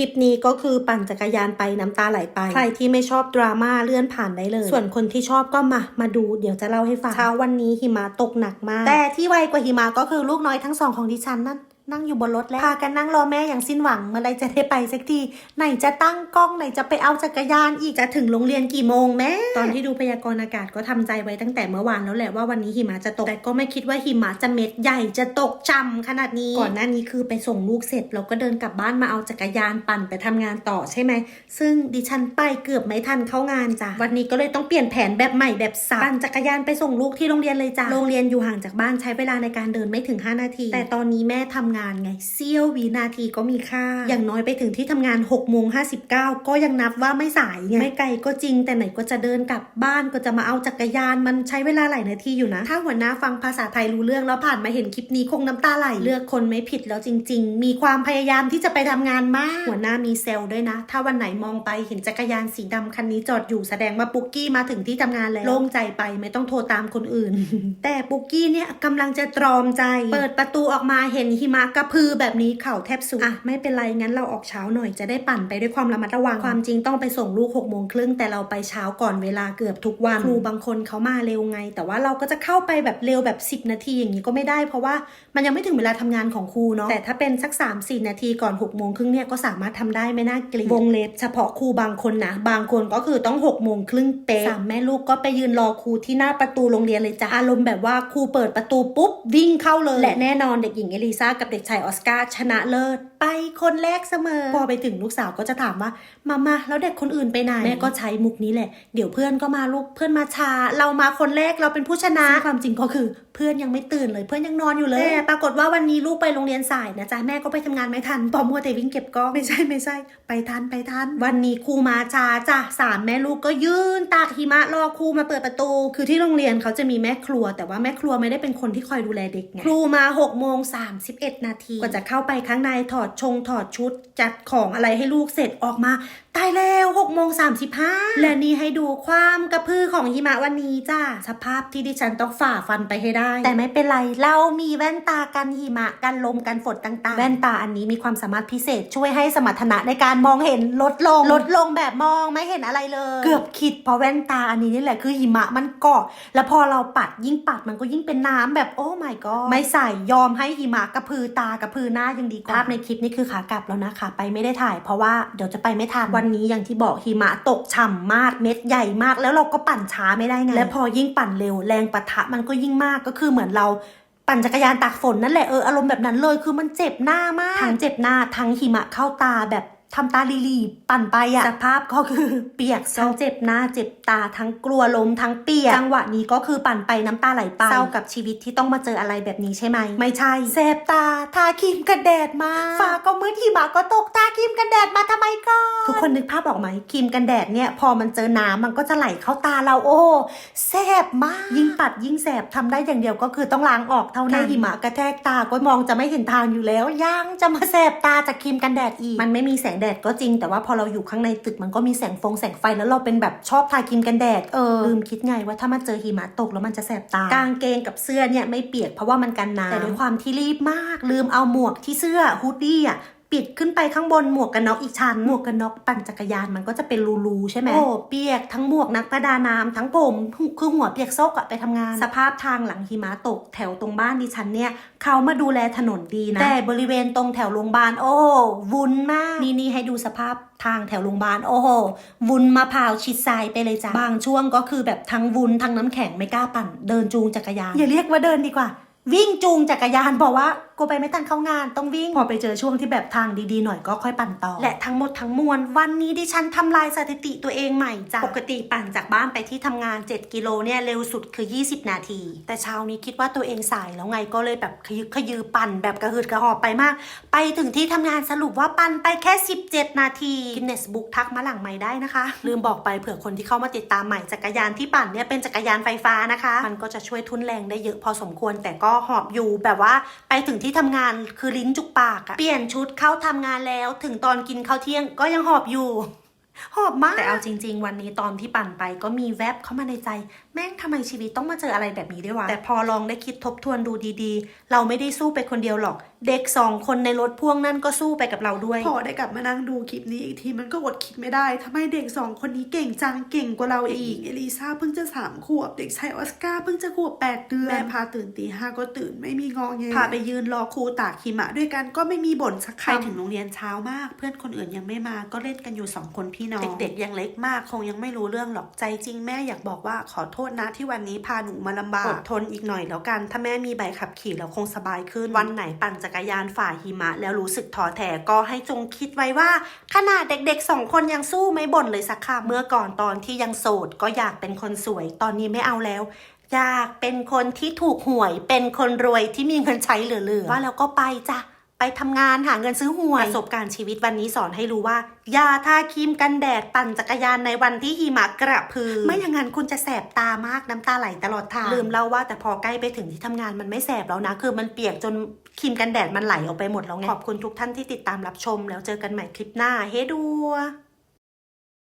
ลิปนี้ก็คือปั่นจักรยานไปน้ำตาไหลไป ใครที่ไม่ชอบดราม่าเลื่อนผ่านได้เลย ส่วนคนที่ชอบก็มา มาดูเดี๋ยวจะเล่าให้ฟัง เช้าวันนี้หิมะตกหนักมาก แต่ที่ไวกว่าหิมะก็คือลูกน้อยทั้งสองของดิฉันนั่น นั่งอยู่บนรถแล้วพากันนั่งรอแม่อย่างสิ้นหวังเมื่อไรจะได้ไปสักทีไหนจะตั้งกล้องไหนจะไปเอาจักรยานอีกจะถึงโรงเรียนกี่โมงแม่ตอนที่ดูพยากรณ์อากาศก็ทำใจไว้ตั้งแต่เมื่อวานแล้วแหละว่าวันนี้หิมะจะตกแต่ก็ไม่คิดว่าหิมะจะเม็ดใหญ่จะตกจำขนาดนี้ก่อนหน้านี้คือไปส่งลูกเสร็จเราก็เดินกลับบ้านมาเอาจักรยานปั่นไปทำงานต่อใช่ไหมซึ่งดิฉันไปเกือบไม่ทันเข้างานจ้ะวันนี้ก็เลยต้องเปลี่ยนแผนแบบใหม่แบบสับปั่นจักรยานไปส่งลูกที่โรงเรียนเลยจ้ะโรงเรียนอยู่ห่างจากบ้านใช้เวลาในการเดินไม่ถึง 5 นาที แต่ตอนนี้แม่ทำงานไงเสี้ยววินาทีก็มีค่า อย่างน้อยไปถึงที่ทำงาน6กโมงห้ก็ยังนับว่าไม่สายไงไม่ไกลก็จริง แต่ไหนก็จะเดินกลับบ้านก็จะมาเอาจักรยาน มันใช้เวลาหลายนาทีอยู่นะ ถ้าหัวหน้าฟังภาษาไทยรู้เรื่องแล้วผ่านมาเห็นคลิปนี้คงน้ำตาไหลเลือกคนไม่ผิดแล้วจริง ๆ มีความพยายามที่จะไปทำงานมาก หัวหน้ามีเซลล์ด้วยนะ ถ้าวันไหนมองไปเห็นจักรยานสีดำคันนี้จอดอยู่แสดงว่าปุ๊กกี้มาถึงที่ทำงานแล้วโล่งใจไปไม่ต้องโทรตามคนอื่น แต่ปุ๊กกี้เนี่ยกำลังจะตรอมใจ เปิดประตูออกมาเห็นหิมะกระพือแบบนี้เข่าแทบสุดอะไม่เป็นไรงั้นเราออกเช้าหน่อยจะได้ปั่นไปด้วยความระมัดระวังความจริงต้องไปส่งลูก6กโมงครึ่งแต่เราไปเช้าก่อนเวลาเกือบทุกวันครูบางคนเขามาเร็วไง แต่ว่าเราก็จะเข้าไปแบบเร็วแบบ 10 นาทีอย่างนี้ก็ไม่ได้ เพราะว่ามันยังไม่ถึงเวลาทำงานของครูเนาะแต่ถ้าเป็นสัก 3 4 นาทีก่อน6กโมงครึ่งเนี่ยก็สามารถทำได้ไม่น่าเกลียดวงเล็บเฉพาะครูบางคนนะบางคนก็คือต้อง6กโมงครึ่งเป๊ะสามแม่ลูกก็ไปยืนรอครูที่หน้าประตูโรงเรียนเลยจ้ะอารมณ์แบบว่าครูเปิดประตูปุ๊บวิ่งเข้าเลยและแน่นอนเด็กหญิงเอลิซากับเด็กชายออสการ์ชนะเลิศ ไปคนแรกเสมอ พอไปถึงลูกสาวก็จะถามว่ามามาแล้วเด็กคนอื่นไปไหน แม่ก็ใช้มุกนี้แหละ เดี๋ยวเพื่อนก็มาลูกเพื่อนมาช้าเรามาคนแรกเราเป็นผู้ชนะซึ่งความจริงก็คือเพื่อนยังไม่ตื่นเลยเพื่อนยังนอนอยู่เลยแต่ปรากฏว่าวันนี้ลูกไปโรงเรียนสายนะจ๊ะแม่ก็ไปทำงานไม่ทันพอมัวแต่วิ่งเก็บกล้องไม่ใช่ไม่ใช่ ไปทันไปทันวันนี้ครูมาช้าจ้ะสามแม่ลูกก็ยืนตากหิมะรอครูมาเปิดประตู คือที่โรงเรียนเขาจะมีแม่ครัว แต่ว่าแม่ครัวไม่ได้เป็นคนที่คอยดูแลเด็กไงครูมา6กโมงสานาทีกว่าจะเข้าไปข้างในถอดชงถอดชุด จัดของอะไรให้ลูกเสร็จออกมาตายแล้ว6กโมงสาและนี่ให้ดูความกระพือของหิมะวันนี้จ้าสภาพที่ดิฉันต้องฝ่าฟันไปให้ได้ แต่ไม่เป็นไร เรามีแว่นตากันหิมะกันลมกันฝนต่างๆ แว่นตาอันนี้มีความสามารถพิเศษช่วยให้สมรรถนะในการมองเห็นลดลง ลดลงแบบมองไม่เห็นอะไรเลย เกือบคิดเพราะแว่นตาอันนี้นี่แหละคือหิมะมันเกาะ แล้วพอเราปัดยิ่งปัดมันก็ยิ่งเป็นน้ำแบบโอ้ my god ไม่ใส่ยอมให้หิมะกระพือตากระพือหน้ายังดีกว่าภาพในคลิปนี่คือขากลับแล้วนะคะ ไปไม่ได้ถ่าย เพราะว่าเดี๋ยวจะไปไม่ทันวันนี้อย่างที่บอกหิมะตกฉ่ำมากเม็ดใหญ่มาก แล้วเราก็ปั่นช้าไม่ได้ไงและพอยิ่งปั่นเร็วแรงปะทะมันก็ยิ่งมากก็คือเหมือนเราปั่นจักรยานตากฝนนั่นแหละเอออารมณ์แบบนั้นเลยคือมันเจ็บหน้ามาก ทั้งเจ็บหน้าทั้งหิมะเข้าตาแบบ ทำตาลีลีปั่นไปอะสภาพก็คือเปียกทั้งเจ็บหน้าเจ็บตาทั้งกลัวลมทั้งเปียกจังหวะนี้ก็คือปั่นไปน้ำตาไหลไปเศร้ากับชีวิตที่ต้องมาเจออะไรแบบนี้ใช่ไหม ไม่ใช่แสบตาทาครีมกันแดดมาฟ้าก็มืดหิมะก็ตกทาครีมกันแดดมาทำไมก็ทุกคนนึกภาพออกไหมครีมกันแดดเนี่ยพอมันเจอน้ำมันก็จะไหลเข้าตาเราโอ้แสบมาก ยิ่งปัดยิ่งแสบทำได้อย่างเดียวก็คือต้องล้างออกเท่านั้นหิมะกระแทกตาก็มองจะไม่เห็นทางอยู่แล้วยังจะมาแสบตาจากครีมกันแดดอีกมันไม่มีแสงแดดก็จริง แต่ว่าพอเราอยู่ข้างในตึกมันก็มีแสงฟงแสงไฟแล้วเราเป็นแบบชอบทาครีมกันแดดเออลืมคิดไงว่าถ้ามาเจอหิมะตกแล้วมันจะแสบตากางเกงกับเสื้อเนี่ยไม่เปียกเพราะว่ามันกันน้ำแต่ด้วยความที่รีบมาก ลืมเอาหมวกที่เสื้อฮูดดี้อะ ปิดขึ้นไปข้างบนหมวกกันน็อกอีกชั้น หมวกกันน็อกปั่นจักรยานมันก็จะเป็นรูๆใช่ไหมโอ้เปียกทั้งหมวกนักประดาน้ำทั้งผมคือหัวเปียกซกอะไปทำงาน สภาพทางหลังหิมะตกแถวตรงบ้านดิฉันเนี่ยเขามาดูแลถนนดีนะ แต่บริเวณตรงแถวโรงพยาบาลโอ้วุ่นมาก นี่นี่ให้ดูสภาพทางแถวโรงพยาบาลโอ้โหวุ้นมะพร้าวชิดซ้ายไปเลยจ้ะบางช่วงก็คือแบบทั้งวุ้นทั้งน้ำแข็งไม่กล้าปั่น เดินจูงจักรยานอย่าเรียกว่าเดินดีกว่า วิ่งจูงจักรยานบอกว่า กูไปไม่ทันเข้างานต้องวิ่ง พอไปเจอช่วงที่แบบทางดีๆหน่อยก็ค่อยปั่นต่อ และทั้งหมดทั้งมวลวันนี้ดิฉันทำลายสถิติตัวเองใหม่จ้ะปกติปั่นจากบ้านไปที่ทำงาน 7 กิโลเนี่ยเร็วสุดคือ 20 นาที แต่เช้านี้คิดว่าตัวเองสายแล้วไงก็เลยแบบขยึกขยือปั่นแบบกระหืดกระหอบไปมาก ไปถึงที่ทำงานสรุปว่าปั่นไปแค่ 17 นาทีกินเนสบุ๊กทักมาหลังใหม่ได้นะคะ ลืมบอกไปเผื่อคนที่เข้ามาติดตามใหม่จักรยานที่ปั่นเนี่ยเป็นจักรยานไฟฟ้านะคะ มันก็จะช่วยทุนแรงได้เยอะพอสมควรแต่ก็หอบอยู่แบบว่าไปถึงที่ทำงานคือลิ้นจุกปากอะเปลี่ยนชุดเข้าทำงานแล้ว ถึงตอนกินข้าวเที่ยงก็ยังหอบอยู่ หอบมาก แต่เอาจริง ๆ วันนี้ตอนที่ปั่นไปก็มีแวบเข้ามาในใจ แม่งทำไมชีวิตต้องมาเจออะไรแบบนี้ด้วยวะ แต่พอลองได้คิดทบทวนดูดีๆ เราไม่ได้สู้ไปคนเดียวหรอก เด็กสองคนในรถพ่วงนั่นก็สู้ไปกับเราด้วย พอได้กลับมานั่งดูคลิปนี้อีกทีมันก็อดคิดไม่ได้ทำไมเด็กสองคนนี้เก่งจังเก่งกว่าเราอีก เอลิซาเพิ่งจะสามขวบ เด็กชายออสการ์เพิ่งจะขวบแปดเดือน แม่พาตื่นตีห้าก็ตื่นไม่มีงอแงพาไปยืนรอครูตากหิมะด้วยกันก็ไม่มีบ่นสักคำถึงโรงเรียนเช้ามาก เพื่อนคนอื่นยังไม่มาก็เล่นกันอยู่สองคนพี่น้องเด็กๆยังเล็กมากคงยังไม่รู้เรื่องหรอกใจจริงแม่อยากบอกว่าขอโทษนะที่วันนี้พาหนูมาลำบากอดทนอีกหน่อยแล้วกันถ้าแม่มีใบขับขี่แล้วคงสบายขึ้นวันไหนปั่นจักรยานฝ่าหิมะ แล้วรู้สึกท้อแท้ก็ให้จงคิดไว้ว่า ขนาดเด็กๆสองคนยังสู้ไม่บ่นเลยสักคำเมื่อก่อนตอนที่ยังโสดก็อยากเป็นคนสวย ตอนนี้ไม่เอาแล้วอยากเป็นคนที่ถูกหวย เป็นคนรวยที่มีเงินใช้เหลือๆว่าแล้วก็ไปจ้ะ ไปทำงานหาเงินซื้อหวยประสบการณ์ชีวิตวันนี้สอนให้รู้ว่าอย่าทาครีมกันแดดปั่นจักรยานในวันที่หิมะกระพือ ไม่อย่างนั้นคุณจะแสบตามากน้ำตาไหลตลอดทางลืมเล่าว่าแต่พอใกล้ไปถึงที่ทำงานมันไม่แสบแล้วนะ คือมันเปียกจนครีมกันแดดมันไหลออกไปหมดแล้วไงขอบคุณทุกท่านที่ติดตามรับชม แล้วเจอกันใหม่คลิปหน้าเฮ้ดัว